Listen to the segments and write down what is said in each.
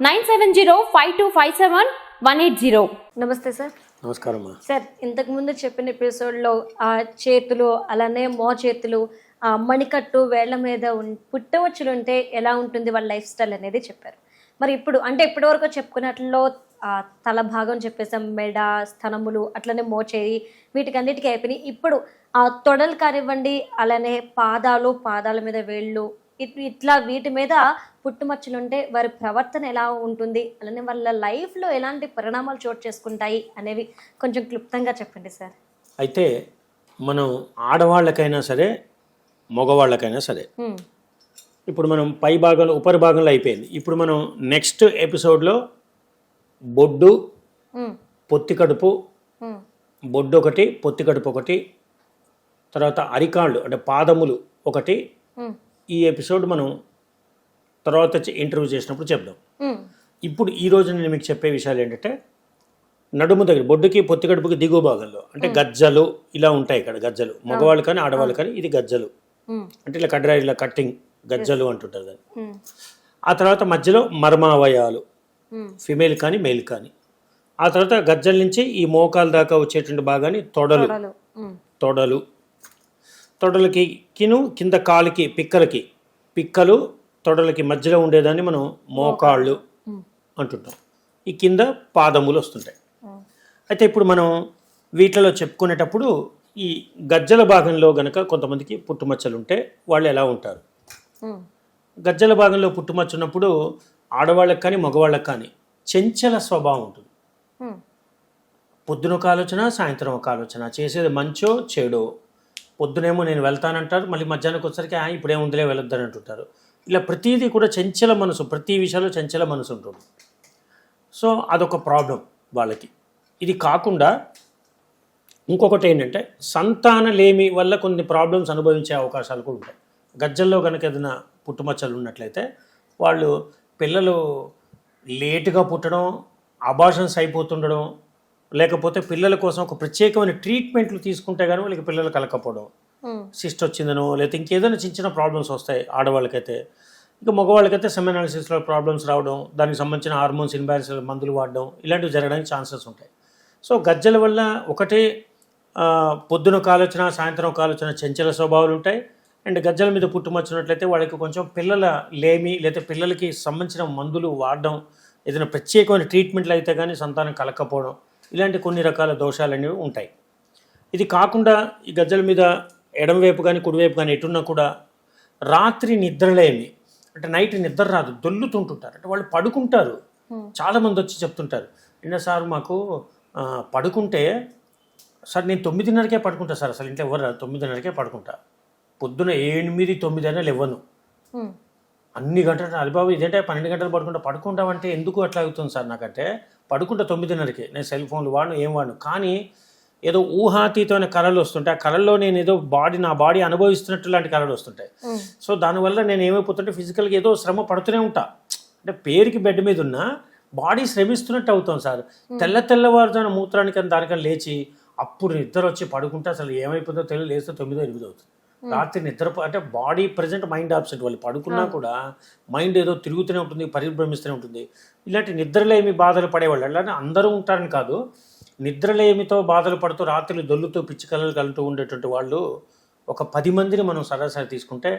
nine seven zero five two five seven one eight zero. నమస్తే sir. నమస్కారం sir ఇంతకు ముందు చెప్పిన ఎపిసోడ్లో ఆ చేతులు అలానే మో చేతులు ఆ మణికట్టు వేళ్ళ మీద ఉన్- పుట్టవచ్చులు ఉంటే ఎలా ఉంటుంది వాళ్ళ లైఫ్ స్టైల్ అనేది చెప్పారు. మరి ఇప్పుడు అంటే ఇప్పటివరకు చెప్పుకున్నట్లో ఆ, తల భాగం చెప్పేసాం మెడ స్థనములు అట్లనే మోచేయి వీటికి అన్నిటికీ అయిపోయినాయి. ఇప్పుడు ఆ తొడలు కానివ్వండి అలానే పాదాలు పాదాల మీద వేళ్ళు ఇట్- ఇట్లా వీటి మీద పుట్టుమచ్చలు ఉంటే వారి ప్రవర్తన ఎలా ఉంటుంది అలానే వాళ్ళ లైఫ్లో ఎలాంటి పరిణామాలు చోటు చేసుకుంటాయి అనేవి కొంచెం క్లుప్తంగా చెప్పండి సార్ అయితే మనం ఆడవాళ్ళకైనా సరే మగవాళ్ళకైనా సరే. ఇప్పుడు మనం పై భాగంలో ఉపరి భాగంలో అయిపోయింది ఇప్పుడు మనం నెక్స్ట్ ఎపిసోడ్లో బొడ్డు. పొత్తి కడుపు. బొడ్డు ఒకటి పొత్తి కడుపు ఒకటి తర్వాత అరికాళ్ళు అంటే పాదములు ఒకటి. ఈ ఎపిసోడ్ మనం తర్వాత ఇంటర్వ్యూ చేసినప్పుడు చెప్దాం. ఇప్పుడు ఈ రోజు నేను మీకు చెప్పే విషయాలు ఏంటంటే నడుము దగ్గర బొడ్డుకి పొత్తి కడుపుకి దిగువ భాగంలో అంటే గజ్జలు ఇలా ఉంటాయి ఇక్కడ గజ్జలు. మగవాళ్ళు కానీ ఆడవాళ్ళు కానీ ఇది గజ్జలు. అంటే ఇలా కడ్రా ఇలా కట్టింగ్ గజ్జలు అంటుంటారు దాన్ని. ఆ తర్వాత మధ్యలో మర్మావయాలు. ఫిమేల్ కానీ మేల్ కానీ. ఆ తర్వాత గజ్జల నుంచి ఈ మోకాల దాకా వచ్చేటువంటి భాగాన్ని తొడలు. తొడలు. తొడలకి కిను కింద కాలుకి పిక్కలకి. పిక్కలు తొడలకి మధ్యలో ఉండేదాన్ని మనం మోకాళ్ళు. అంటుంటాం ఈ కింద పాదములు వస్తుంటాయి. అయితే ఇప్పుడు మనం వీటిలో చెప్పుకునేటప్పుడు ఈ గజ్జల భాగంలో గనక కొంతమందికి పుట్టుమచ్చలు ఉంటే వాళ్ళు ఎలా ఉంటారు. గజ్జల భాగంలో పుట్టుమచ్చ ఉన్నప్పుడు ఆడవాళ్ళకి కానీ మగవాళ్ళకి కానీ చెంచల స్వభావం ఉంటుంది. పొద్దున ఒక ఆలోచన సాయంత్రం ఒక ఆలోచన చేసేది మంచో చెడో పొద్దునేమో నేను వెళ్తానంటారు మళ్ళీ మధ్యాహ్నానికి వచ్చరికి "ఆ, ఇప్పుడే ఉందిలే వెళ్ళొద్దని అంటుంటారు ఇలా ప్రతిదీ కూడా చంచల మనసు ప్రతి విషయంలో చంచల మనసు ఉంటుంది. సో అదొక ప్రాబ్లం వాళ్ళకి. ఇది కాకుండా ఇంకొకటి ఏంటంటే సంతానలేమి వల్ల కొన్ని ప్రాబ్లమ్స్ అనుభవించే అవకాశాలు కూడా ఉంటాయి. గజ్జల్లో కనుక ఏదైనా పుట్టుమచ్చలు ఉన్నట్లయితే వాళ్ళు పిల్లలు లేటుగా పుట్టడం అబార్షన్స్ అయిపోతుండడం లేకపోతే పిల్లల కోసం ఒక ప్రత్యేకమైన ట్రీట్మెంట్లు తీసుకుంటే కానీ వాళ్ళకి పిల్లలు కలకపోవడం. సిస్ట్ వచ్చిందనో లేకపోతే ఇంకేదైనా చిన్న చిన్న ప్రాబ్లమ్స్ వస్తాయి ఆడవాళ్ళకైతే. ఇక మగవాళ్ళకైతే సెమెనాలిసిస్లో ప్రాబ్లమ్స్ రావడం దానికి సంబంధించిన హార్మోన్స్ ఇన్బ్యాలెన్స్ మందులు వాడడం ఇలాంటివి జరగడానికి ఛాన్సెస్ ఉంటాయి. సో గజ్జల వల్ల ఒకటే పొద్దున ఒక ఆలోచన సాయంత్రం ఒక ఆలోచన చంచల స్వభావాలు ఉంటాయి. అండ్ గజ్జల మీద పుట్టుమచ్చినట్లయితే వాళ్ళకి కొంచెం పిల్లల లేమి లేకపోతే పిల్లలకి సంబంధించిన మందులు వాడడం ఏదైనా ప్రత్యేకమైన ట్రీట్మెంట్లు అయితే కానీ సంతానం కలకపోవడం ఇలాంటి కొన్ని రకాల దోషాలు అనేవి ఉంటాయి. ఇది కాకుండా ఈ గజ్జల మీద ఎడమవైపు కానీ కుడివైపు కానీ ఎటున్నా కూడా రాత్రి నిద్రలేమి. అంటే నైట్ నిద్ర రాదు. దొల్లుతుంటుంటారు. అంటే వాళ్ళు పడుకుంటారు. చాలామంది వచ్చి చెప్తుంటారు. నిన్న సార్ మాకు పడుకుంటే సార్ నేను తొమ్మిదిన్నరకే పడుకుంటా సార్. అసలు ఇంట్లో ఎవరు తొమ్మిదిన్నరకే పడుకుంటా. పొద్దున ఎనిమిది తొమ్మిది అయినా లేవను. హ్మ్. అన్ని గంటలు అది బాబు ఇదేంటే పన్నెండు గంటలు పడుకుంటా. పడుకుంటామంటే ఎందుకు అట్లా అవుతుంది సార్ నాకంటే? పడుకుంటా తొమ్మిదిన్నరకి. నేను సెల్ ఫోన్లు వాడను ఏం వాడను. కానీ ఏదో ఊహాతీతమైన కళలు వస్తుంటాయి. ఆ కళల్లో నేను ఏదో బాడీ నా బాడీ అనుభవిస్తున్నట్టు లాంటి కళలు వస్తుంటాయి. సో దానివల్ల నేను ఏమైపోతుంటే ఫిజికల్గా ఏదో శ్రమ పడుతూనే ఉంటా. అంటే పేరుకి బెడ్ మీద ఉన్నా బాడీ శ్రమిస్తున్నట్టు అవుతాం సార్. తెల్ల తెల్లవారుజాన మూత్రానికి అని దానికని లేచి అప్పుడు నిద్ర వచ్చి పడుకుంటే అసలు ఏమైపోతుందో తెలియదు. లేస్తే తొమ్మిదో ఎనిమిది అవుతుంది. రాత్రి నిద్ర అంటే బాడీ ప్రజెంట్ మైండ్ ఆబ్సెంట్ వాళ్ళు పడుకున్నా కూడా మైండ్ ఏదో తిరుగుతూనే ఉంటుంది పరిభ్రమిస్తూనే ఉంటుంది. ఇలాంటి నిద్రలేమి బాధలు పడేవాళ్ళు. అలానే అందరూ ఉంటారని కాదు. నిద్రలేమితో బాధలు పడుతూ రాత్రులు దొల్లుతూ పిచ్చికలలు కలుతూ ఉండేటువంటి వాళ్ళు ఒక పది మందిని మనం సరాసరి తీసుకుంటే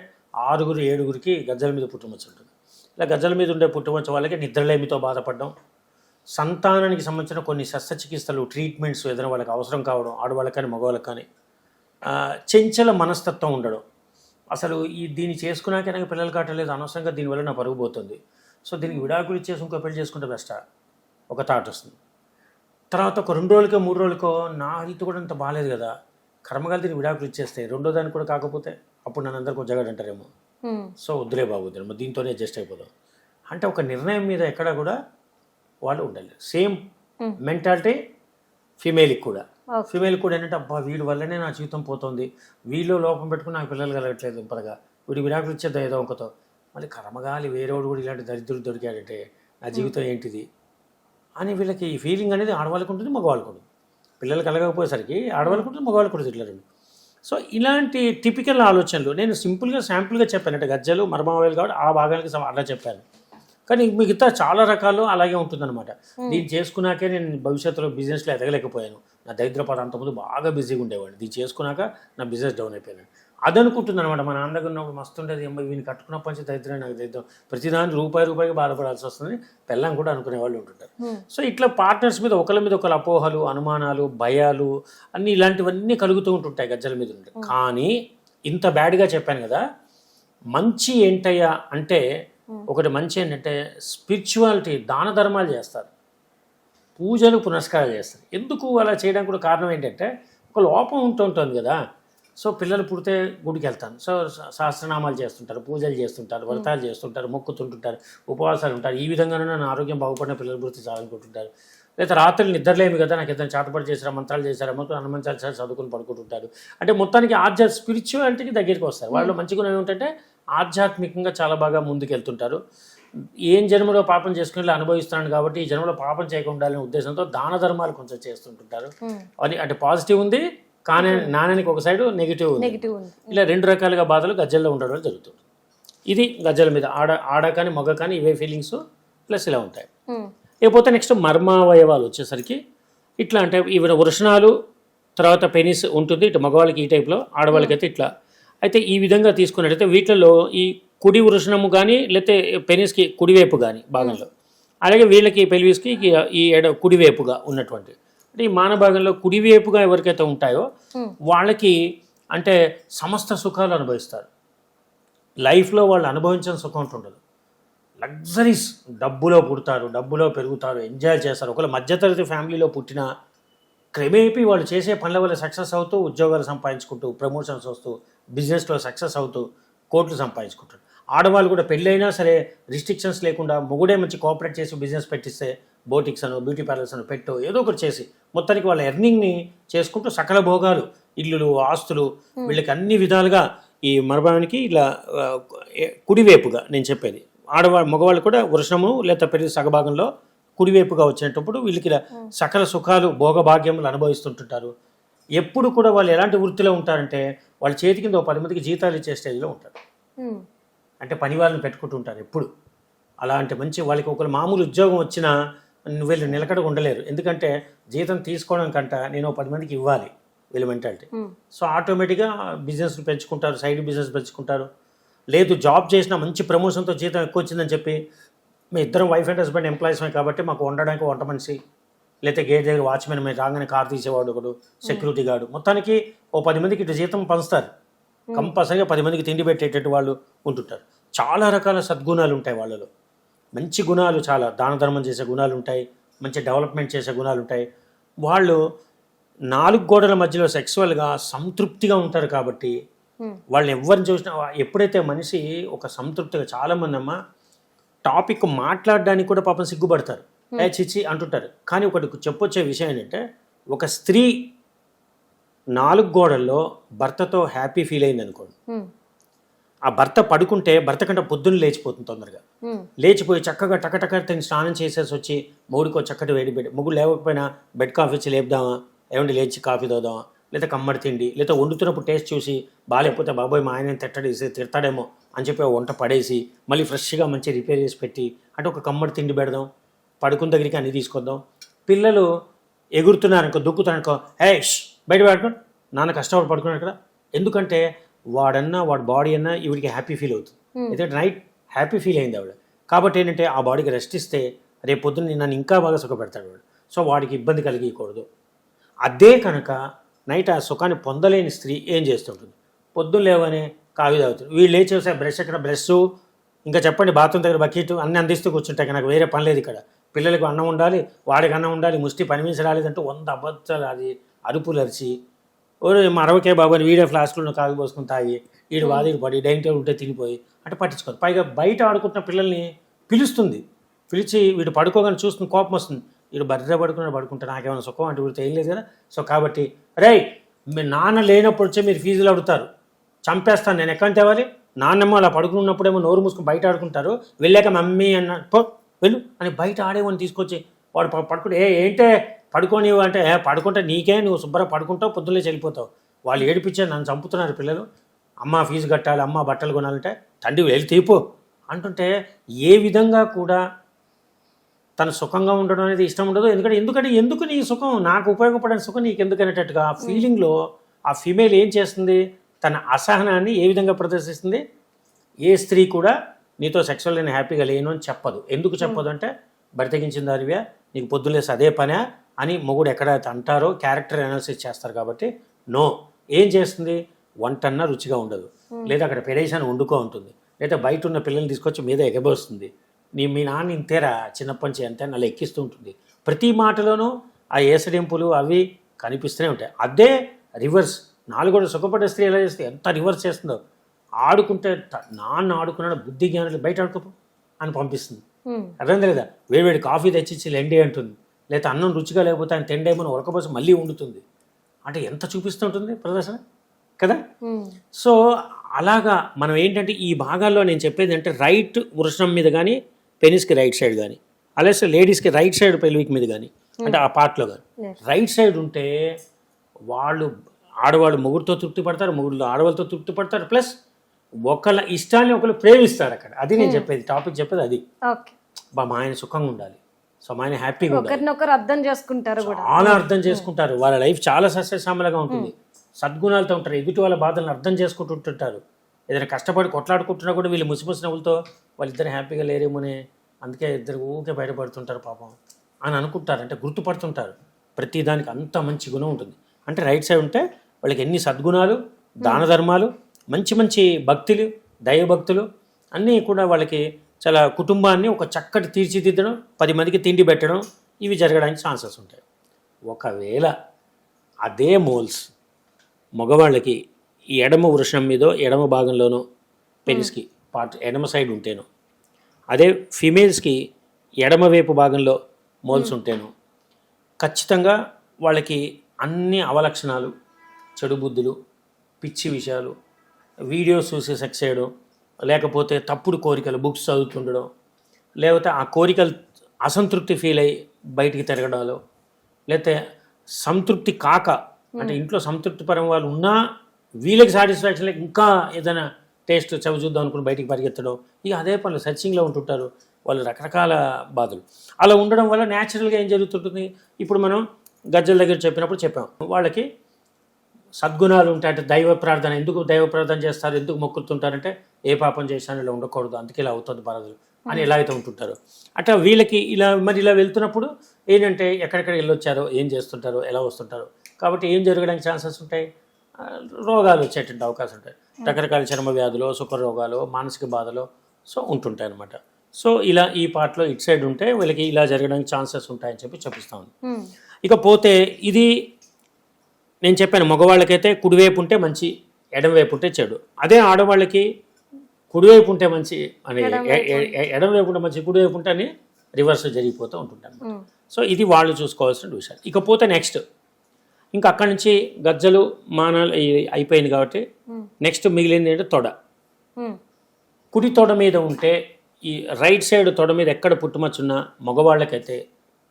ఆరుగురు ఏడుగురికి గజ్జల మీద పుట్టుమచ్చ ఉంటుంది. ఇలా గజ్జల మీద ఉండే పుట్టుమచ్చ వాళ్ళకి నిద్రలేమితో బాధపడడం సంతానానికి సంబంధించిన కొన్ని శస్త్రచికిత్సలు ట్రీట్మెంట్స్ ఏదైనా వాళ్ళకి అవసరం కావడం ఆడవాళ్ళకి కానీ మగవాళ్ళకి కానీ చెంచల మనస్తత్వం ఉండడం. అసలు ఈ దీన్ని చేసుకున్నాకే నాకు పిల్లలు కావట్లేదు అనవసరంగా దీనివల్ల నా పరుగు పోతుంది. సో దీనికి విడాకులు ఇచ్చేసి ఇంకో పెళ్ళి చేసుకుంటే బెస్టా? ఒక థాట్ వస్తుంది. తర్వాత ఒక రెండు రోజులకో మూడు రోజులకో నా హెల్త్ కూడా అంత బాగాలేదు కదా. కర్మగాలి దీన్ని విడాకులు ఇచ్చేస్తే రెండో దానికి కూడా కాకపోతే అప్పుడు నన్ను అందరికీ జగడ్ అంటారేమో. సో వద్దులే మరి దీంతోనే అడ్జస్ట్ అయిపోదాం. అంటే ఒక నిర్ణయం మీద ఎక్కడ కూడా వాళ్ళు ఉండాలి. సేమ్. మెంటాలిటీ ఫీమేల్కి కూడా. ఫీమేల్ కూడా ఏంటంటే అబ్బా వీడి వల్లనే నా జీవితం పోతుంది. వీళ్ళు లోపం పెట్టుకుని నాకు పిల్లలు కలగట్లేదు ఇంపదగా వీడి విడాకులు ఇచ్చేద్దాం ఏదో ఒకతో. మళ్ళీ కర్మగాలి వేరేవాడు కూడా ఇలాంటి దరిద్రుడు దొరికాడంటే నా జీవితం ఏంటిది? అని వీళ్ళకి ఈ ఫీలింగ్ అనేది ఆడవాళ్ళకు ఉంటుంది మగవాళ్ళకు ఉంటుంది. పిల్లలు కలగకపోయేసరికి ఆడవాళ్ళకు ఉంటుంది మగవాళ్ళకు ఉంటుంది ఇట్లా రెండు. సో ఇలాంటి టిపికల్ ఆలోచనలు నేను సింపుల్గా శాంపుల్గా చెప్పాను. అంటే గజ్జలు మర్మావాయిలు కాబట్టి ఆ భాగానికి అలా చెప్పాను. కానీ మిగతా చాలా రకాలు అలాగే ఉంటుందన్నమాట. దీన్ని చేసుకున్నాకే నేను భవిష్యత్తులో బిజినెస్లో ఎదగలేకపోయాను. నా దరిద్రపాటు అంతకుముందు బాగా బిజీగా ఉండేవాడిని. దీన్ని చేసుకున్నాక నా బిజినెస్ డౌన్ అయిపోయాను అది అనుకుంటుంది అనమాట మా నాన్న దగ్గర ఉన్నప్పుడు మస్తు ఉండేది వీని కట్టుకున్నప్పటి నుంచి దరిద్రం నాకు దరిద్రం. ప్రతిదాని రూపాయి రూపాయికి బాధపడాల్సి వస్తుంది. పెళ్ళం కూడా అనుకునే వాళ్ళు ఉంటుంటారు. సో ఇట్లా పార్ట్నర్స్ మీద ఒకళ్ళ మీద ఒకళ్ళ అపోహలు అనుమానాలు భయాలు అన్ని ఇలాంటివన్నీ కలుగుతూ ఉంటుంటాయి గజ్జల మీద ఉంటే. కానీ ఇంత బ్యాడ్గా చెప్పాను కదా మంచి ఏంటయ్యా అంటే ఒకటి మంచి ఏంటంటే స్పిరిచువాలిటీ దాన ధర్మాలు చేస్తారు. పూజలు పునస్కారాలు చేస్తారు. ఎందుకు అలా చేయడానికి కూడా కారణం ఏంటంటే ఒక లోపం ఉంటూ ఉంటుంది కదా. సో పిల్లలు పుడితే గుడికి వెళ్తాను సో సహస్రనామాలు చేస్తుంటారు పూజలు చేస్తుంటారు వ్రతాలు చేస్తుంటారు మొక్కుతుంటుంటారు ఉపవాసాలు ఉంటారు. ఈ విధంగానే నా ఆరోగ్యం బాగుపడిన పిల్లలు పుడితే చాలనుకుంటుంటారు లేదా రాత్రులు నిద్రలేమి కదా నాకు ఏదైనా చాటపడి చేసారా మంత్రాలు చేశారా మొత్తం హనుమంతాలు సార్ చదువుకుని పడుకుంటుంటారు. అంటే మొత్తానికి ఆధ్యాత్మిక స్పిరిచువాలిటీకి దగ్గరికి వస్తారు. వాళ్ళు మంచి గుణం ఏమిటంటే ఆధ్యాత్మికంగా చాలా బాగా ముందుకు వెళ్తుంటారు ఏం జన్మలో పాపం చేసుకుని అనుభవిస్తున్నాను కాబట్టి ఈ జన్మలో పాపం చేయకుండా ఉండాలనే ఉద్దేశంతో దాన ధర్మాలు కొంచెం చేస్తుంటుంటారు. ఉమ్, అది అంటే పాజిటివ్ ఉంది కానీ నాణానికి ఒక సైడ్ నెగిటివ్ నెగిటివ్ ఇలా రెండు రకాలుగా బాధలు గజ్జల్లో ఉండడం జరుగుతుంది. ఇది గజ్జల మీద ఆడ ఆడ కానీ మగ కానీ ఇవే ఫీలింగ్స్ ప్లస్ ఇలా ఉంటాయి. ఉమ్, ఇకపోతే నెక్స్ట్ మర్మావయవాలు వచ్చేసరికి ఇట్లా అంటే ఇవి వృషణాలు తర్వాత పెనిస్ ఉంటుంది. ఇటు మగవాళ్ళకి ఈ టైప్లో ఆడవాళ్ళకి అయితే ఇట్లా. అయితే ఈ విధంగా తీసుకున్నట్టయితే వీటిలో ఈ కుడి వృషణము కానీ లేకపోతే పెనిస్కి కుడివైపు కానీ భాగంలో. అలాగే వీళ్ళకి పెల్విస్కి ఈ ఎడ కుడివైపుగా ఉన్నటువంటి అంటే ఈ మాన భాగంలో కుడివైపుగా ఎవరికైతే ఉంటాయో. వాళ్ళకి అంటే సమస్త సుఖాలు అనుభవిస్తారు. లైఫ్లో వాళ్ళు అనుభవించిన సుఖం ఉంటుండదు లగ్జరీస్ డబ్బులో పుడతారు డబ్బులో పెరుగుతారు ఎంజాయ్ చేస్తారు. ఒకవేళ మధ్యతరగతి ఫ్యామిలీలో పుట్టిన క్రమేపీ వాళ్ళు చేసే పనుల వల్ల సక్సెస్ అవుతూ ఉద్యోగాలు సంపాదించుకుంటూ ప్రమోషన్స్ వస్తూ బిజినెస్లో సక్సెస్ అవుతూ కోట్లు సంపాదించుకుంటారు. ఆడవాళ్ళు కూడా పెళ్ళైనా సరే రిస్ట్రిక్షన్స్ లేకుండా మొగుడే మంచి కోఆపరేట్ చేసి బిజినెస్ పెట్టిస్తే బోటిక్స్ అను బ్యూటీ పార్లర్స్ అను పెట్టు ఏదో ఒకటి చేసి మొత్తానికి వాళ్ళ ఎర్నింగ్ని చేసుకుంటూ సకల భోగాలు ఇల్లులు ఆస్తులు వీళ్ళకి అన్ని విధాలుగా ఈ మరబానికి ఇలా కుడివైపుగా నేను చెప్పేది. ఆడవాళ్ళు మగవాళ్ళు కూడా వృషణము లేదా పెరిగి సగభాగంలో కుడివైపుగా వచ్చేటప్పుడు వీళ్ళకి ఇలా సకల సుఖాలు భోగభాగ్యములు అనుభవిస్తుంటుంటారు. ఎప్పుడు కూడా వాళ్ళు ఎలాంటి వృత్తిలో ఉంటారంటే వాళ్ళ చేతి కింద ఒక పది మందికి జీతాలు ఇచ్చే స్టేజ్లో ఉంటారు. అంటే పని వాళ్ళని పెట్టుకుంటుంటారు ఎప్పుడు. అలాంటి మంచి వాళ్ళకి ఒకరు మామూలు ఉద్యోగం వచ్చినా వీళ్ళు నిలకడగా ఉండలేరు. ఎందుకంటే జీతం తీసుకోవడం కంట నేను పది మందికి ఇవ్వాలి వీళ్ళ మెంటాలిటీ. సో ఆటోమేటిక్గా బిజినెస్ పెంచుకుంటారు సైడ్ బిజినెస్ పెంచుకుంటారు. లేదు జాబ్ చేసిన మంచి ప్రమోషన్తో జీతం ఎక్కువ వచ్చిందని చెప్పి మీ ఇద్దరం వైఫ్ అండ్ హస్బెండ్ ఎంప్లాయీస్మే కాబట్టి మాకు వండడానికి వంట మనిషి లేకపోతే గేట్ దగ్గర వాచ్మెన్ మీరు రాగానే కార్ తీసేవాడు ఒకడు సెక్యూరిటీ గార్డు మొత్తానికి ఓ పది మందికి ఇటు జీతం పంచుతారు. కంపల్సరీగా పది మందికి తిండి పెట్టేటట్టు వాళ్ళు ఉంటుంటారు. చాలా రకాల సద్గుణాలు ఉంటాయి వాళ్ళలో. మంచి గుణాలు చాలా దాన ధర్మం చేసే గుణాలు ఉంటాయి మంచి డెవలప్మెంట్ చేసే గుణాలు ఉంటాయి వాళ్ళు నాలుగు గోడల మధ్యలో సెక్సువల్గా సంతృప్తిగా ఉంటారు కాబట్టి వాళ్ళని ఎవరిని చూసినా ఎప్పుడైతే మనిషి ఒక సంతృప్తిగా చాలామంది అమ్మ టాపిక్ మాట్లాడడానికి కూడా పాపం సిగ్గుపడతారు. ఏ చిచ్చి అంటుంటారు. కానీ ఒకటి చెప్పొచ్చే విషయం ఏంటంటే ఒక స్త్రీ నాలుగు గోడల్లో భర్తతో హ్యాపీ ఫీల్ అయింది అనుకోండి ఆ భర్త పడుకుంటే భర్త కంటే పొద్దున్న లేచిపోతుంది తొందరగా. లేచిపోయి చక్కగా టకటక తిని స్నానం చేసేసి వచ్చి మొగుడికో చక్కటి వేడి పెట్టి మొగుడు లేవకపోయినా బెడ్ కాఫీ ఇచ్చి లేపుదామా? ఏమండి లేచి కాఫీ తోదామా లేదా కమ్మడి తిండి లేదా వండుతున్నప్పుడు టేస్ట్ చూసి బాగాలేకపోతే బాబాయ్ మా ఆయన తిట్టడేసి తిడతాడేమో అని చెప్పి వంట పడేసి మళ్ళీ ఫ్రెష్గా మంచి రిపేర్ చేసి పెట్టి అంటే ఒక కమ్మడి తిండి పెడదాం పడుకున్న దగ్గరికి అన్ని తీసుకొద్దాం. పిల్లలు ఎగురుతున్నారనుకో దుక్కుతున్నారనుకో హే ష్, బయట పడుకోండి నాన్న కష్టపడి పడుకున్నాడు కదా. ఎందుకంటే వాడన్నా వాడి బాడీ అన్నా ఈవిడికి హ్యాపీ ఫీల్ అవుతుంది. ఎందుకంటే నైట్ హ్యాపీ ఫీల్ అయింది ఆవిడ. కాబట్టి ఏంటంటే ఆ బాడీకి రెస్ట్ ఇస్తే రేపు పొద్దున్న నన్ను ఇంకా బాగా సుఖపెడతాడు వాడు సో వాడికి ఇబ్బంది కలిగకూడదు అదే కనుక నైట్ ఆ సుఖాన్ని పొందలేని స్త్రీ ఏం చేస్తుంటుంది? పొద్దున్న లేవని కావి తాగుతుంది. వీళ్ళు లేచేసే బ్రష్ ఎక్కడ? బ్రష్. ఇంకా చెప్పండి బాత్రూమ్ దగ్గర బకెట్ అన్ని అందిస్తూ కూర్చుంటాయి. నాకు వేరే పని లేదు ఇక్కడ. పిల్లలకు అన్నం ఉండాలి వాడికి అన్నం ఉండాలి ముష్టి పని మీద రాలేదంటే వంద అబద్ధాలు అది అరుపులు అరిచి ఓరే మా అరవకే బాబు అని వీడే ఫ్లాస్కులను కాగి పోసుకుని తాగి వీడు వాదిడు పడి డైనింగ్ టేబుల్ ఉంటే తినిపోయి అంటే పట్టించుకోదు. పైగా బయట ఆడుకుంటున్న పిల్లల్ని పిలుస్తుంది. పిలిచి వీడు పడుకోగానే చూస్తుంది కోపం వస్తుంది. వీడు బర్రె పడుకున్నాడు పడుకుంటే నాకేమైనా సుఖం అంటే వీడితో ఏం లేదు కదా. సో కాబట్టి రే మీ నాన్న లేనప్పుడు వచ్చే మీరు ఫీజులు అడుగుతారు. చంపేస్తాను నేను ఎక్కడ తేవాలి? నాన్నమ్మ అలా పడుకున్నప్పుడేమో నోరు మూసుకుని బయట ఆడుకుంటారు. వెళ్ళాక మమ్మీ అన్న పో వెళ్ళు అని బయట ఆడేవాడిని తీసుకొచ్చి వాడు పడుకుంటే ఏ ఏంటే? పడుకోని అంటే "ఏ, పడుకుంటే నీకే నువ్వు శుభ్రంగా పడుకుంటావు పొద్దున్నే వెళ్ళిపోతావు వాళ్ళు ఏడిపించే నన్ను చంపుతున్నారు పిల్లలు. అమ్మ ఫీజు కట్టాలి అమ్మ బట్టలు కొనాలంటే తండ్రి వెళ్ళి తీపు అంటుంటే ఏ విధంగా కూడా తను సుఖంగా ఉండడం అనేది ఇష్టం ఉండదు. ఎందుకంటే ఎందుకంటే ఎందుకు నీ సుఖం? నాకు ఉపయోగపడే సుఖం నీకు ఎందుకు అనేటట్టుగా ఆ ఫీలింగ్లో ఆ ఫీమేల్ ఏం చేస్తుంది? తన అసహనాన్ని ఏ విధంగా ప్రదర్శిస్తుంది? ఏ స్త్రీ కూడా నీతో సెక్సువల్ నేను హ్యాపీగా లేను అని చెప్పదు. ఎందుకు చెప్పదు అంటే బరితెగించిన దానివే నీకు పొద్దులేసి అదే పనే అని మొగుడు ఎక్కడైతే అంటారో క్యారెక్టర్ అనాలిసిస్ చేస్తారు కాబట్టి నో. ఏం చేస్తుంది? వంటన్నా రుచిగా ఉండదు. లేదా అక్కడ పెరేషన్ వండుకో ఉంటుంది. లేదా బయట ఉన్న పిల్లల్ని తీసుకొచ్చి మీద ఎగబోస్తుంది. నీ మీ నాన్న ఇంతేరా చిన్నప్పటి నుంచి అంతే అలా ఎక్కిస్తూ ఉంటుంది. ప్రతి మాటలోనూ ఆ ఏసడింపులు అవి కనిపిస్తూనే ఉంటాయి. అదే రివర్స్. నాలుగోడు సుఖపడే స్త్రీ ఎలా చేస్తే ఎంత రివర్స్ చేస్తుందో. ఆడుకుంటే నాన్న ఆడుకున్నాడు బుద్ధి జ్ఞానాలు బయట ఆడుకోపో అని పంపిస్తుంది. అర్థం లేదా? వేడివేడి కాఫీ తెచ్చిచ్చి లెండి అంటుంది. లేదా అన్నం రుచిగా లేకపోతే ఆయన తిండేమని ఉరకపోసి మళ్ళీ వండుతుంది. అంటే ఎంత చూపిస్తుంటుంది ప్రదర్శన? కదా? సో అలాగా మనం ఏంటంటే ఈ భాగాల్లో నేను చెప్పేది అంటే రైట్ వృషణం మీద కానీ పెనిస్కి రైట్ సైడ్ కానీ అలాగే లేడీస్కి రైట్ సైడ్ పెల్విక్ మీద కానీ అంటే ఆ పార్ట్లో కానీ. రైట్ సైడ్ ఉంటే వాళ్ళు ఆడవాళ్ళు మొగుడుతో తృప్తి పడతారు మొగుడు ఆడవాళ్ళతో తృప్తి పడతారు ప్లస్ ఒకళ్ళ ఇష్టాన్ని ఒకళ్ళు ప్రేమిస్తారు అక్కడ. అది నేను చెప్పేది టాపిక్ చెప్పేది అది. మా ఆయన సుఖంగా ఉండాలి. సో ఆయన హ్యాపీగా ఒకరినొకరు అర్థం చేసుకుంటారు కూడా. చాలా అర్థం చేసుకుంటారు. వాళ్ళ లైఫ్ చాలా సస్యశ్యామలగా ఉంటుంది. సద్గుణాలతో ఉంటారు. ఎదుటి వాళ్ళ బాధలను అర్థం చేసుకుంటుంటుంటారు ఏదైనా కష్టపడి కొట్లాడుకుంటున్నా కూడా వీళ్ళు ముసిముసి నవ్వులతో వాళ్ళిద్దరు హ్యాపీగా లేరేమోనే అందుకే ఇద్దరు ఊకే బయటపడుతుంటారు పాపం అని అనుకుంటారు. అంటే గుర్తుపడుతుంటారు. ప్రతి దానికి అంత మంచి గుణం ఉంటుంది. అంటే రైట్ సైడ్ ఉంటే వాళ్ళకి ఎన్ని సద్గుణాలు దాన ధర్మాలు మంచి మంచి భక్తులు దైవభక్తులు అన్నీ కూడా వాళ్ళకి చాలా కుటుంబాన్ని ఒక చక్కటి తీర్చిదిద్దడం పది మందికి తిండి పెట్టడం ఇవి జరగడానికి ఛాన్సెస్ ఉంటాయి. ఒకవేళ అదే మోల్స్ మగవాళ్ళకి ఈ ఎడమ వృషణం మీదో ఎడమ భాగంలోనో పెనిస్కి పార్ట్ ఎడమ సైడ్ ఉంటేను అదే ఫీమేల్స్కి ఎడమ వైపు భాగంలో మోల్స్ ఉంటేను ఖచ్చితంగా వాళ్ళకి అన్ని అవలక్షణాలు చెడు బుద్ధులు పిచ్చి విషయాలు వీడియోస్ చూసి సెక్స్ చేయడం లేకపోతే తప్పుడు కోరికలు బుక్స్ చదువుతుండడం లేకపోతే ఆ కోరికలు అసంతృప్తి ఫీల్ అయ్యి బయటికి తిరగడాలు లేకపోతే సంతృప్తి కాక అంటే ఇంట్లో సంతృప్తి పరం వాళ్ళు ఉన్నా వీళ్ళకి సాటిస్ఫాక్షన్ లేక ఇంకా ఏదైనా టేస్ట్ చవి చూద్దాం అనుకుని బయటికి పరిగెత్తడం ఇక అదే పనులు సర్చింగ్లో ఉంటుంటారు వాళ్ళు రకరకాల బాధలు. అలా ఉండడం వల్ల న్యాచురల్గా ఏం జరుగుతుంటుంది? ఇప్పుడు మనం గజ్జల దగ్గర చెప్పినప్పుడు చెప్పాం. వాళ్ళకి సద్గుణాలు ఉంటాయి. అంటే దైవ ప్రార్థన ఎందుకు దైవ ప్రార్థన చేస్తారు? ఎందుకు మొక్కుతుంటారంటే ఏ పాపం చేశాను ఇలా ఉండకూడదు అందుకే ఇలా అవుతుంది బాధలు అని ఎలా అయితే ఉంటుంటారు. అట్లా వీళ్ళకి ఇలా మరి ఇలా వెళ్తున్నప్పుడు ఏంటంటే ఎక్కడెక్కడ వెళ్ళొచ్చారో ఏం చేస్తుంటారో ఎలా వస్తుంటారో. కాబట్టి ఏం జరగడానికి ఛాన్సెస్ ఉంటాయి? రోగాలు వచ్చేటువంటి అవకాశం ఉంటాయి. రకరకాల చర్మ వ్యాధులు సుఖ రోగాలు మానసిక బాధలు సో ఉంటుంటాయి అనమాట సో ఇలా ఈ పార్ట్లో ఇటు సైడ్ ఉంటే వీళ్ళకి ఇలా జరగడానికి ఛాన్సెస్ ఉంటాయని చెప్పి చూపిస్తాను ఉమ్. ఇకపోతే ఇది నేను చెప్పాను మగవాళ్ళకైతే కుడివైపు ఉంటే మంచి ఎడమవైపు ఉంటే చెడు. అదే ఆడవాళ్ళకి కుడివైపు ఉంటే మంచి అని ఎడమవైపు ఉంటే మంచి కుడివైపు ఉంటే అని రివర్స్ జరిగిపోతూ ఉంటుంటాను ఉమ్. సో ఇది వాళ్ళు చూసుకోవాల్సిన విషయాలు ఇకపోతే నెక్స్ట్ ఇంకా అక్కడి నుంచి గజ్జలు మానాలు అయిపోయింది కాబట్టి నెక్స్ట్ మిగిలింది ఏంటంటే తొడ. కుడి తొడ మీద ఉంటే ఈ రైట్ సైడ్ తొడ మీద ఎక్కడ పుట్టుమచ్చున్న మగవాళ్ళకైతే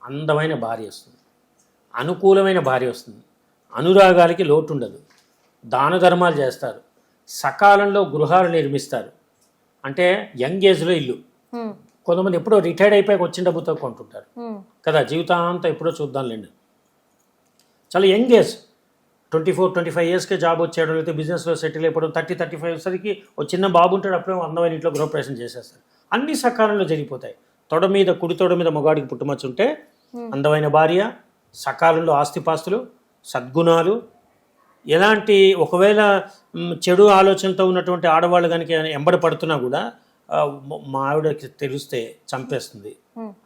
అందమైన భార్య వస్తుంది. అనుకూలమైన భార్య వస్తుంది. అనురాగాలకి లోటు ఉండదు దాన ధర్మాలు చేస్తారు. సకాలంలో గృహాలు నిర్మిస్తారు. అంటే యంగ్ ఏజ్లో ఇల్లు. కొంతమంది ఎప్పుడో రిటైర్డ్ అయిపోయాక వచ్చిన డబ్బుతో కొంటుంటారు. కదా జీవితాంతం ఎప్పుడో చూద్దాంలేండి చాలా young age. Twenty four twenty five ఇయర్స్కే job వచ్చేయడం లేకపోతే బిజినెస్లో సెటిల్ అయిపోవడం థర్టీ థర్టీ ఫైవ్ సరికి ఒక చిన్న బాబు ఉంటాడు అప్పుడే అందమైన ఇంట్లో గృహప్రవేశం చేసేస్తారు. అన్ని సకాలంలో జరిగిపోతాయి. తొడ మీద కుడి తొడ మీద మగాడికి పుట్టుమచ్చ ఉంటే అందమైన భార్య సకాలంలో ఆస్తిపాస్తులు సద్గుణాలు ఎలాంటి ఒకవేళ చెడు ఆలోచనతో ఉన్నటువంటి ఆడవాళ్ళు కనుక ఎంబడి పడుతున్నా కూడా మ- ఆవిడకి తెలిస్తే చంపేస్తుంది.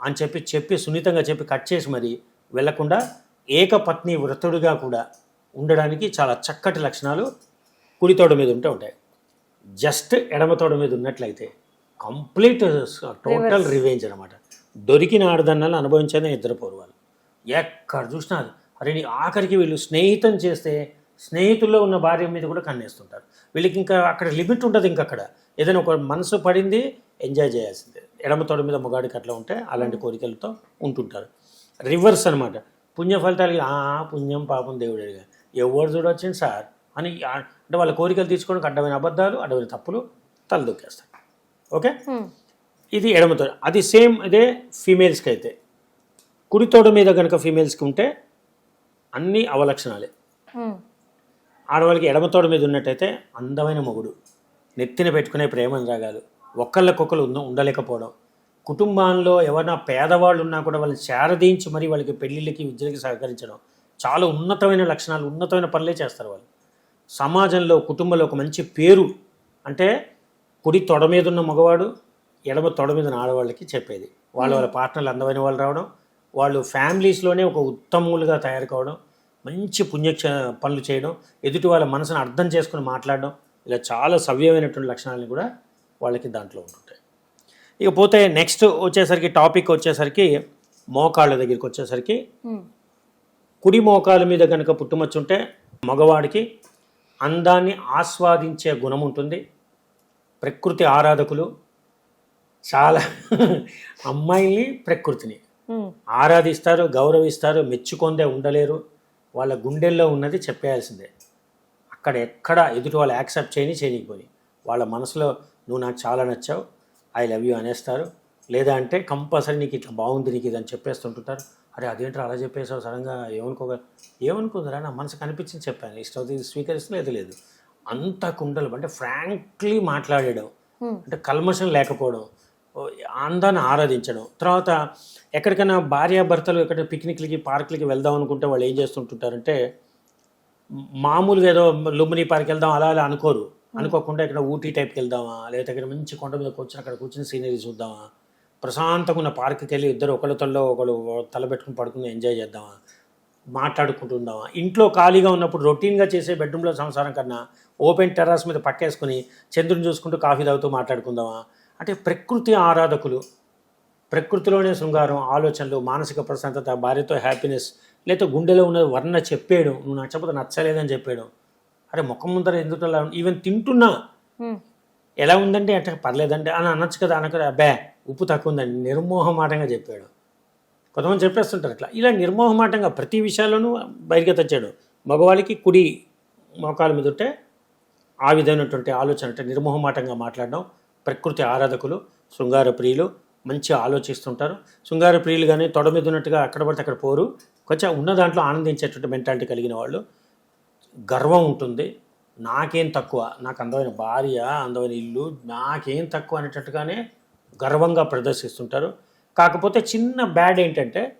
అని చెప్పి చెప్పి సున్నితంగా చెప్పి కట్ చేసి మరి వెళ్ళకుండా ఏకపత్ని వ్రతుడిగా కూడా ఉండడానికి చాలా చక్కటి లక్షణాలు కుడి తోడ మీద ఉంటే ఉంటాయి. జస్ట్ ఎడమ తోడ మీద ఉన్నట్లయితే కంప్లీట్ టోటల్ రివెంజ్ అనమాట దొరికిన ఆడదన్నాలు అనుభవించేది నిద్రపోరు వాళ్ళు ఎక్కడ చూసినా. అరే నీ ఆఖరికి వీళ్ళు స్నేహితం చేస్తే స్నేహితుల్లో ఉన్న భార్య మీద కూడా కన్నేస్తుంటారు. వీళ్ళకి ఇంకా అక్కడ లిమిట్ ఉంటుంది ఇంకా అక్కడ ఏదైనా ఒక మనసు పడింది ఎంజాయ్ చేయాల్సిందే. ఎడమ తోడ మీద మొగాడికి అట్లా ఉంటే అలాంటి కోరికలతో ఉంటుంటారు. రివర్స్ అనమాట పుణ్య ఫలితాలకి "ఆ, పుణ్యం పాపం దేవుడు అడిగా ఎవరు చూడొచ్చింది సార్? అని అంటే వాళ్ళ కోరికలు తీసుకోవడానికి అడ్డమైన అబద్ధాలు అడ్డమైన తప్పులు తలదొక్కేస్తారు ఓకే? ఇది ఎడమతో అది సేమ్ ఇదే ఫీమేల్స్కి అయితే. కుడి తోడ మీద కనుక ఫీమేల్స్కి ఉంటే అన్ని అవలక్షణాలే. ఆడవాళ్ళకి ఎడమ తోడ మీద ఉన్నట్టయితే అందమైన మొగుడు. నెత్తిన పెట్టుకునే ప్రేమ రాగాలు ఒక్కళ్ళకొకరు ఉంద ఉండలేకపోవడం. కుటుంబాల్లో ఎవరైనా పేదవాళ్ళు ఉన్నా కూడా వాళ్ళని చేరదీయించి మరి వాళ్ళకి పెళ్ళిళ్ళకి విద్యలకి సహకరించడం. చాలా ఉన్నతమైన లక్షణాలు ఉన్నతమైన పనులే చేస్తారు వాళ్ళు. సమాజంలో కుటుంబంలో ఒక మంచి పేరు అంటే కుడి తొడ మీద ఉన్న మగవాడు ఎడమ తొడ మీద ఉన్న ఆడవాళ్ళకి చెప్పేది. వాళ్ళ వాళ్ళ పార్ట్నర్లు అందమైన వాళ్ళు రావడం వాళ్ళు ఫ్యామిలీస్లోనే ఒక ఉత్తములుగా తయారు కావడం మంచి పుణ్యక్ష పనులు చేయడం ఎదుటి వాళ్ళ మనసును అర్థం చేసుకుని మాట్లాడడం ఇలా చాలా సవ్యమైనటువంటి లక్షణాలను కూడా వాళ్ళకి దాంట్లో ఉంటుంటాయి. ఇక పోతే నెక్స్ట్ వచ్చేసరికి టాపిక్ వచ్చేసరికి మోకాళ్ళ దగ్గరికి వచ్చేసరికి కుడి మోకాల మీద కనుక పుట్టుమచ్చుంటే మగవాడికి అందాన్ని ఆస్వాదించే గుణం ఉంటుంది. ప్రకృతి ఆరాధకులు చాలా అమ్మాయిల్ని ప్రకృతిని ఆరాధిస్తారు గౌరవిస్తారు మెచ్చుకొందే ఉండలేరు. వాళ్ళ గుండెల్లో ఉన్నది చెప్పేయాల్సిందే. అక్కడ ఎక్కడ ఎదుటి వాళ్ళు యాక్సెప్ట్ చేయని చేయనిపోయి వాళ్ళ మనసులో నువ్వు నాకు చాలా నచ్చావు ఐ లవ్ యూ అనేస్తారు. లేదా అంటే కంపల్సరీ నీకు ఇట్లా బాగుంది నీకు ఇది అని చెప్పేస్తుంటుంటారు. అరే అదేంట్రా అలా చెప్పేసావు సడన్గా ఏమనుకోగా ఏమనుకుందిరా నా మనసు కనిపించింది చెప్పాను. ఇష్టం స్వీకరిస్తుంది లేదు లేదు. అంత కుండలు అంటే ఫ్రాంక్లీ మాట్లాడడం అంటే కల్మషం లేకపోవడం అందాన్ని ఆరాధించడం. తర్వాత ఎక్కడికైనా భార్యాభర్తలు ఎక్కడ పిక్నిక్లకి పార్కులకి వెళ్దాం అనుకుంటే వాళ్ళు ఏం చేస్తుంటుంటారంటే మామూలుగా ఏదో లుంబిని పార్క్ వెళ్దాం అలా అలా అనుకోరు. అనుకోకుండా ఇక్కడ ఊటీ టైప్కి వెళ్దామా? లేకపోతే ఇక్కడ మంచి కొండ మీద కూర్చొని అక్కడ కూర్చొని సీనరీ చూద్దామా? ప్రశాంతంగా ఉన్న పార్క్కి వెళ్ళి ఇద్దరు ఒకళ్ళ తల్లో ఒకళ్ళు తల పెట్టుకుని పడుకుని ఎంజాయ్ చేద్దామా? మాట్లాడుకుంటుందామా ఇంట్లో ఖాళీగా ఉన్నప్పుడు రొటీన్గా చేసే బెడ్రూమ్లో సంసారం కన్నా ఓపెన్ టెర్రస్ మీద పక్కేసుకుని చంద్రుని చూసుకుంటూ కాఫీ తాగుతూ మాట్లాడుకుందామా? అంటే ప్రకృతి ఆరాధకులు ప్రకృతిలోనే శృంగారం ఆలోచనలు మానసిక ప్రశాంతత భార్యతో హ్యాపీనెస్ లేకపోతే గుండెలో ఉన్న వర్ణ చెప్పేయడం నువ్వు నచ్చకపోతే నచ్చలేదని చెప్పేయడం. అరే ముఖం ముందర ఎందుకు అలా ఈవెన్ తింటున్నా. ఎలా ఉందంటే అంటే పర్లేదంటే అని అనొచ్చు కదా అనక అబ్బే ఉప్పు తక్కువ ఉందండి నిర్మోహమాటంగా చెప్పాడు. కొంతమంది చెప్పేస్తుంటారు ఇట్లా. ఇలా నిర్మోహమాటంగా ప్రతి విషయాల్లోనూ బయటకు తెచ్చాడు మగవాళ్ళకి కుడి మోకాల మీద ఉంటే ఆ విధమైనటువంటి ఆలోచన అంటే నిర్మోహమాటంగా మాట్లాడడం ప్రకృతి ఆరాధకులు శృంగార ప్రియులు మంచి ఆలోచిస్తుంటారు. శృంగార ప్రియులు కానీ తొడ మీద ఉన్నట్టుగా అక్కడ పడితే అక్కడ పోరు. కొంచెం ఉన్న దాంట్లో ఆనందించేటువంటి మెంటాలిటీ కలిగిన వాళ్ళు. గర్వం ఉంటుంది. నాకేం తక్కువ. నాకు అందమైన భార్య అందమైన ఇల్లు నాకేం తక్కువ అనేటట్టుగానే గర్వంగా ప్రదర్శిస్తుంటారు. కాకపోతే చిన్న బ్యాడ్ ఏంటంటే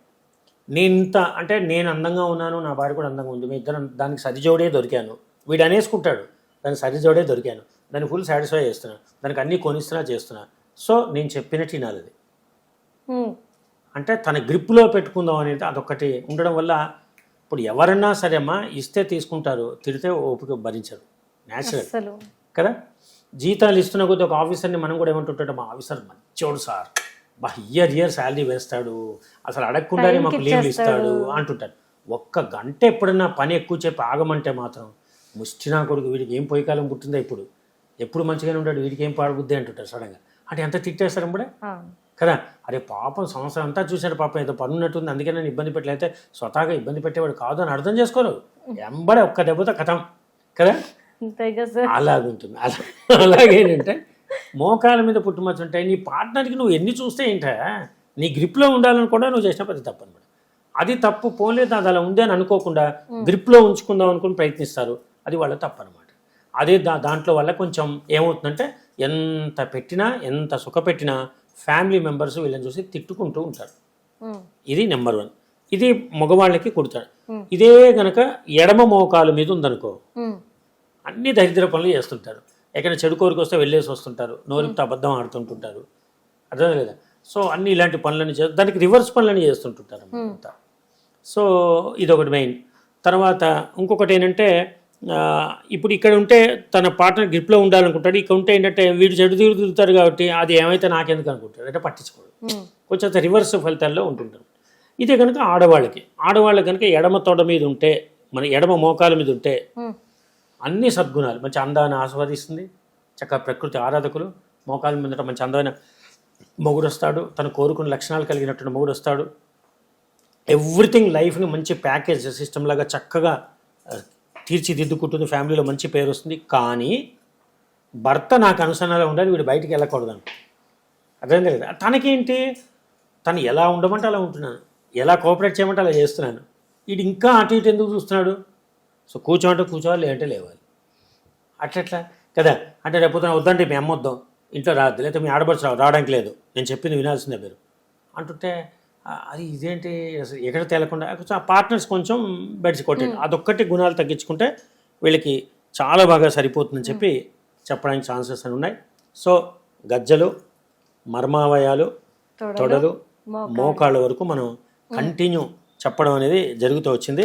నేను ఇంత అంటే నేను అందంగా ఉన్నాను నా భార్య కూడా అందంగా ఉంది. మీ ఇద్దరు దానికి సరిజోడే దొరికాను. వీడు అనేసుకుంటాడు. దానికి సరిజోడే దొరికాను. దాన్ని ఫుల్ సాటిస్ఫై చేస్తున్నా. దానికి అన్నీ కొనిస్తున్నా చేస్తున్నా. సో నేను చెప్పినట్టు వినాలి అది. అంటే తన గ్రిప్లో పెట్టుకుందాం అనేది అదొకటి ఉండడం వల్ల ఇప్పుడు ఎవరన్నా సరే అమ్మా ఇస్తే తీసుకుంటారు. తిడితే ఓపిక భరించరు. న్యాచురల్ కదా? జీతాలు ఇస్తున్న కొద్ది ఒక ఆఫీసర్ని మనం కూడా ఏమంటుంటాం మా ఆఫీసర్ మంచోడు సార్. బా ఇయర్ ఇయర్ శాలరీ వేస్తాడు. అసలు అడగకుండానే మాకు లీవ్లు. ఇస్తాడు. అంటుంటారు. ఒక్క గంట ఎప్పుడన్నా పని ఎక్కువ చెప్పి ఆగమంటే మాత్రం ముష్టినా కొడుకు వీడికి ఏం పోయికాలం పుట్టిందో ఇప్పుడు. ఎప్పుడు మంచిగానే ఉంటాడు వీడికి ఏం పాడబుద్ది అంటుంటారు సడన్గా. అంటే ఎంత తిట్టేస్తారు ఇప్పుడే కదా? అరే పాపం సంవత్సరం అంతా చూశాడు పాపం ఏదో పని ఉన్నట్టుంది అందుకే నేను ఇబ్బంది పెట్టలేతే స్వతహాగా ఇబ్బంది పెట్టేవాడు కాదు అని అర్థం చేసుకోరు. ఎంబడే ఒక్క దెబ్బతో కథం. కదా? అలాగుంటుంది. అలా అలాగేంటంటే మోకాల మీద పుట్టుమచ్చ ఉంటాయి. నీ పార్ట్నర్కి నువ్వు ఎన్ని చూస్తే ఏంటా నీ గ్రిప్లో ఉండాలని కూడా నువ్వు చేసిన పెద్ద తప్పు అనమాట అది తప్పు పోలేదు అది అలా ఉంది అని అనుకోకుండా గ్రిప్లో ఉంచుకుందాం అనుకుని ప్రయత్నిస్తారు. అది వాళ్ళ తప్పు అనమాట అదే దా దాంట్లో వల్ల కొంచెం ఏమవుతుందంటే ఎంత పెట్టినా ఎంత సుఖ పెట్టినా ఫ్యామిలీ మెంబర్స్ వీళ్ళని చూసి తిట్టుకుంటూ ఉంటారు. ఇది నెంబర్ వన్. ఇది మగవాళ్ళకి కుడతాడు ఇదే గనక ఎడమ మోకాలు మీద ఉందనుకో అన్ని దరిద్ర పనులు చేస్తుంటారు. ఎక్కడ చెడు కోరిక వస్తే వెళ్ళేసి వస్తుంటారు. నోరితో అబద్ధం ఆడుతుంటుంటారు. అర్థం లేదా? సో అన్ని ఇలాంటి పనులని చే దానికి రివర్స్ పనులని చేస్తుంటుంటారు అంతా సో ఇదొకటి మెయిన్. తర్వాత ఇంకొకటి ఏంటంటే ఇప్పుడు ఇక్కడ ఉంటే తన పార్ట్నర్ గ్రిప్లో ఉండాలనుకుంటాడు. ఇక్కడ ఉంటే ఏంటంటే వీడు చెడు తీరు తిరుగుతారు కాబట్టి అది ఏమైతే నాకెందుకు అనుకుంటాడు? అంటే పట్టించుకోడు. కొంచెం రివర్స్ ఫలితాల్లో ఉంటుంటారు ఇదే కనుక ఆడవాళ్ళకి. ఆడవాళ్ళకి కనుక ఎడమ తొడ మీద ఉంటే మన ఎడమ మోకాల మీద ఉంటే అన్ని సద్గుణాలు. మంచి అందాన్ని ఆస్వాదిస్తుంది. చక్కగా ప్రకృతి ఆరాధకులు. మోకాల మీద మంచి అందమైన మొగుడు వస్తాడు. తను కోరుకున్న లక్షణాలు కలిగినటువంటి మొగుడు వస్తాడు. ఎవ్రీథింగ్ లైఫ్ని మంచి ప్యాకేజ్ సిస్టమ్ లాగా చక్కగా తీర్చిదిద్దుకుంటుంది ఫ్యామిలీలో మంచి పేరు వస్తుంది. కానీ భర్త నాకు అనుసరణలో ఉండాలి వీడు బయటికి వెళ్ళకూడదని అర్థం కదా తనకేంటి? తను ఎలా ఉండమంటే అలా ఉంటున్నాను. ఎలా కోఆపరేట్ చేయమంటే అలా చేస్తున్నాను. వీడు ఇంకా అటు ఇటు ఎందుకు చూస్తున్నాడు? సో కూర్చోమంటే కూర్చోవాలి లేదంటే లేవాలి. అట్లట్లా? కదా అంటే రేపు పొద్దున వద్దంటే మేము వద్దాం. ఇంట్లో రాదు లేకపోతే మీ ఆడపడుచు రావు రావడానికి లేదు. నేను చెప్పింది వినాల్సిందే మీరు. అంటుంటే అది ఇదేంటి? అసలు ఎక్కడ తేలకుండా కొంచెం ఆ పార్ట్నర్స్ కొంచెం బెడ్స్ కొట్టాడు అదొక్కటి గుణాలు తగ్గించుకుంటే వీళ్ళకి చాలా బాగా సరిపోతుందని చెప్పి చెప్పడానికి ఛాన్సెస్ అని ఉన్నాయి. సో గజ్జలు మర్మావయాలు తొడలు. మోకాళ్ళ. వరకు మనం కంటిన్యూ చెప్పడం అనేది జరుగుతూ వచ్చింది.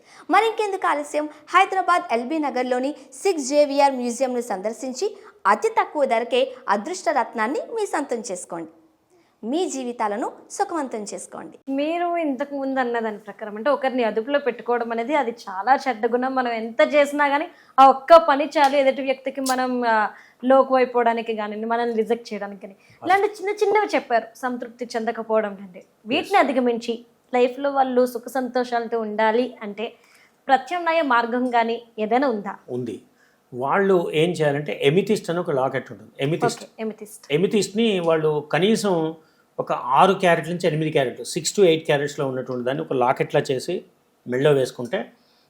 మరింకెందుకు ఆలస్యం? హైదరాబాద్ ఎల్బీ నగర్లోని సిక్స్ జేవిఆర్ మ్యూజియంను సందర్శించి అతి తక్కువ ధరకే అదృష్ట రత్నాన్ని మీ సొంతం చేసుకోండి. మీ జీవితాలను సుఖవంతం చేసుకోండి. మీరు ఇంతకు ముందు అన్న దాని ప్రకారం అంటే ఒకరిని అదుపులో పెట్టుకోవడం అనేది అది చాలా చెడ్డ గుణం. మనం ఎంత చేసినా కానీ ఆ ఒక్క పని చాలు ఎదుటి వ్యక్తికి మనం లోకు అయిపోవడానికి కానీ మనల్ని రిజెక్ట్ చేయడానికి కానీ ఇలాంటి చిన్న చిన్నవి చెప్పారు. సంతృప్తి చెందకపోవడం అంటే వీటిని అధిగమించి లైఫ్లో వాళ్ళు సుఖ సంతోషాలతో ఉండాలి అంటే ప్రత్యామ్నాయ మార్గం కానీ ఏదైనా ఉందా? ఉంది. వాళ్ళు ఏం చేయాలంటే ఎమితిస్ట్ అని ఒక లాకెట్ ఉంటుంది. ఎమితిస్ట్. ఎమితిస్ట్. ఎమితిస్ట్ని వాళ్ళు కనీసం ఒక ఆరు క్యారెట్ నుంచి ఎనిమిది క్యారెట్లు సిక్స్ టు ఎయిట్ క్యారెట్స్లో ఉన్నటువంటి దాన్ని ఒక లాకెట్లా చేసి మెళ్ళో వేసుకుంటే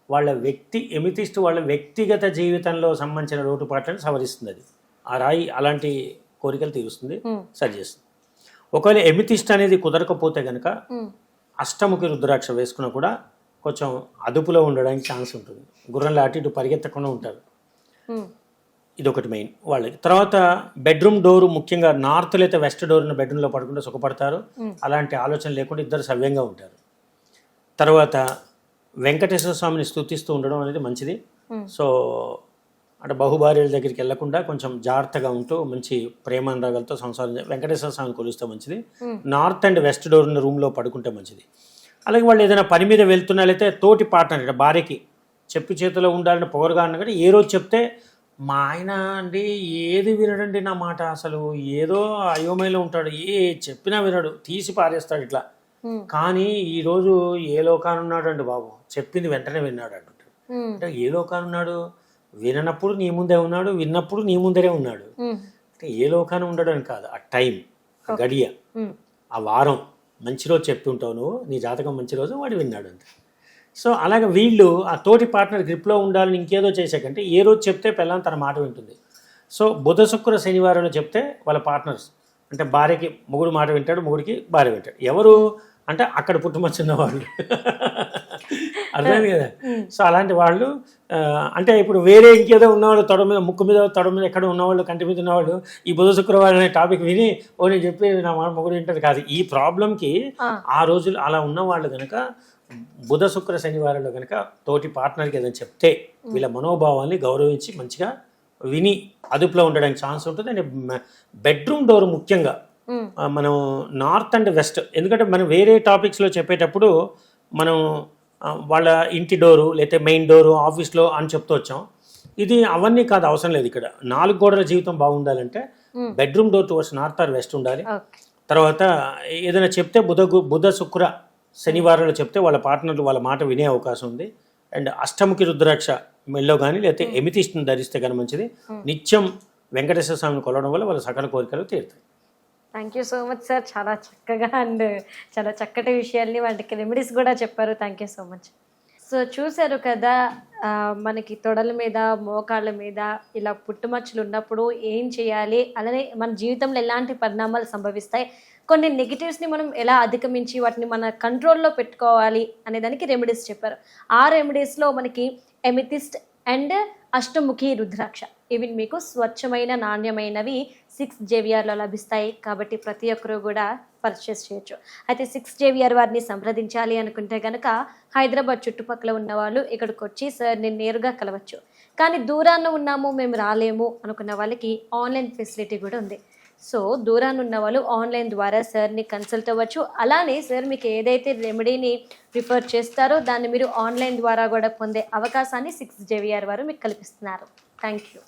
వాళ్ళ వ్యక్తి ఎమితిస్ట్ వాళ్ళ వ్యక్తిగత జీవితంలో సంబంధించిన లోటుపాట్లను సవరిస్తుంది అది. ఆ రాయి అలాంటి కోరికలు తీరుస్తుంది చేస్తుంది ఒకవేళ ఎమితిస్ట్ అనేది కుదరకపోతే కనుక అష్టముఖి రుద్రాక్ష వేసుకున్నా కూడా కొంచెం అదుపులో ఉండడానికి ఛాన్స్ ఉంటుంది. గుర్రంలో అటు ఇటు పరిగెత్తకుండా ఉంటారు. ఇదొకటి మెయిన్ వాళ్ళకి. తర్వాత బెడ్రూమ్ డోర్ ముఖ్యంగా నార్త్ అయితే వెస్ట్ డోర్ ఉన్న బెడ్రూమ్లో పడుకుంటే సుఖపడతారు. అలాంటి ఆలోచన లేకుండా ఇద్దరు సవ్యంగా ఉంటారు. తర్వాత వెంకటేశ్వర స్వామిని స్తుతిస్తూ ఉండడం అనేది మంచిది. సో అంటే బహుభార్యల దగ్గరికి వెళ్ళకుండా కొంచెం జాగ్రత్తగా ఉంటూ మంచి ప్రేమానురాగాలతో సంసారం చే- వెంకటేశ్వర స్వామిని కొలుస్తే మంచిది. నార్త్ అండ్ వెస్ట్ డోర్ ఉన్న రూమ్లో పడుకుంటే మంచిది. అలాగే వాళ్ళు ఏదైనా పని మీద వెళ్తున్నట్లయితే తోటి పార్ట్నర్ అంటే భార్యకి చెప్పు చేతిలో ఉండాలని పొగరుగా అన్న కూడా ఏ రోజు చెప్తే మా ఆయన అండి ఏది వినడండి నా మాట అసలు? ఏదో అయోమయంలో ఉంటాడు. ఏ చెప్పినా వినడు. తీసి పారేస్తాడు ఇట్లా. కానీ ఈరోజు ఏ లోకానున్నాడు అండి బాబు? చెప్పింది వెంటనే విన్నాడు అంటుంటాడు. అంటే ఏ లోకానున్నాడు? విననప్పుడు నీ ముందే ఉన్నాడు విన్నప్పుడు నీ ముందరే ఉన్నాడు. అంటే ఏ లోకాన ఉండడం అని కాదు ఆ టైం ఆ గడియ ఆ వారం మంచి రోజు చెప్పి ఉంటావు నువ్వు నీ జాతకం మంచి రోజు వాడు విన్నాడు అంతే సో అలాగే వీళ్ళు ఆ తోటి పార్ట్నర్ గ్రిప్లో ఉండాలని ఇంకేదో చేసాకంటే ఏ రోజు చెప్తే పిల్లని తన మాట వింటుంది. సో బుధ శుక్ర శనివారంలో చెప్తే వాళ్ళ పార్ట్నర్స్ అంటే భార్యకి మొగుడు మాట వింటాడు మొగుడికి భార్య వింటాడు. ఎవరు? అంటే అక్కడ పుట్టుమచ్చిన వాళ్ళు అర్థమైంది కదా? సో అలాంటి వాళ్ళు అంటే ఇప్పుడు వేరే ఇంకేదో ఉన్నవాళ్ళు తొడ మీద ముక్కు మీద తొడ మీద ఎక్కడ ఉన్నవాళ్ళు కంటి మీద ఉన్నవాళ్ళు ఈ బుధ శుక్రవారం అనే టాపిక్ విని ఓ నేను చెప్పి నా మాట మొగుడు వింటది కాదు. ఈ ప్రాబ్లంకి ఆ. రోజులు అలా ఉన్న వాళ్ళు కనుక బుధ శుక్ర శనివారంలో కనుక తోటి పార్ట్నర్కి ఏదైనా చెప్తే వీళ్ళ మనోభావాల్ని గౌరవించి మంచిగా విని అదుపులో ఉండడానికి ఛాన్స్ ఉంటుంది. అండ్ బెడ్రూమ్ డోర్ ముఖ్యంగా మనం నార్త్ అండ్ వెస్ట్ ఎందుకంటే మనం వేరే టాపిక్స్లో చెప్పేటప్పుడు మనం వాళ్ళ ఇంటి డోరు లేకపోతే మెయిన్ డోరు ఆఫీస్లో అని చెప్తూ వచ్చాం. ఇది అవన్నీ కాదు అవసరం లేదు ఇక్కడ. నాలుగు గోడల జీవితం బాగుండాలంటే bedroom door towards north or west ఉండాలి. తర్వాత ఏదైనా చెప్తే బుధ బుధ శుక్ర శనివారాలు చెప్తే వాళ్ళ పార్ట్నర్లు వాళ్ళ మాట వినే అవకాశం ఉంది. అండ్ అష్టముఖి రుద్రాక్ష మెల్లో కానీ లేకపోతే ఎమితిస్ట్ని ధరిస్తే కానీ మంచిది. నిత్యం వెంకటేశ్వర స్వామిని కొలవడం వల్ల వాళ్ళ సకల కోరికలు తీరుతాయి. Thank you so much sir చాలా చక్కగా అండ్ చాలా చక్కటి విషయాల్ని వాటికి రెమెడీస్ కూడా చెప్పారు. Thank you so much so చూశారు కదా మనకి తొడల మీద మోకాళ్ళ మీద ఇలా పుట్టుమచ్చలు ఉన్నప్పుడు ఏం చేయాలి? అలానే మన జీవితంలో ఎలాంటి పరిణామాలు సంభవిస్తాయి? కొన్ని నెగిటివ్స్ని మనం ఎలా అధిగమించి వాటిని మన కంట్రోల్లో పెట్టుకోవాలి అనే దానికి రెమెడీస్ చెప్పారు. ఆ రెమెడీస్లో మనకి ఎమితిస్ట్ అండ్ అష్టముఖి రుద్రాక్ష. ఇవి మీకు స్వచ్ఛమైన నాణ్యమైనవి సిక్స్ జేవిఆర్లో లభిస్తాయి కాబట్టి ప్రతి ఒక్కరూ కూడా పర్చేస్ చేయొచ్చు. అయితే సిక్స్ జేవిఆర్ వారిని సంప్రదించాలి అనుకుంటే కనుక హైదరాబాద్ చుట్టుపక్కల ఉన్న వాళ్ళు ఇక్కడికి వచ్చి సార్ నేను నేరుగా కలవచ్చు. కానీ దూరాన ఉన్నాము మేము రాలేము అనుకున్న వాళ్ళకి ఆన్లైన్ ఫెసిలిటీ కూడా ఉంది. సో దూరాన్ని ఉన్న వాళ్ళు ఆన్లైన్ ద్వారా సార్ని కన్సల్ట్ అవ్వచ్చు. అలానే సార్ మీకు ఏదైతే రెమెడీని రిఫర్ చేస్తారో దాన్ని మీరు ఆన్లైన్ ద్వారా కూడా పొందే అవకాశాన్ని సిక్స్ జేవిఆర్ వారు మీకు కల్పిస్తున్నారు. Thank you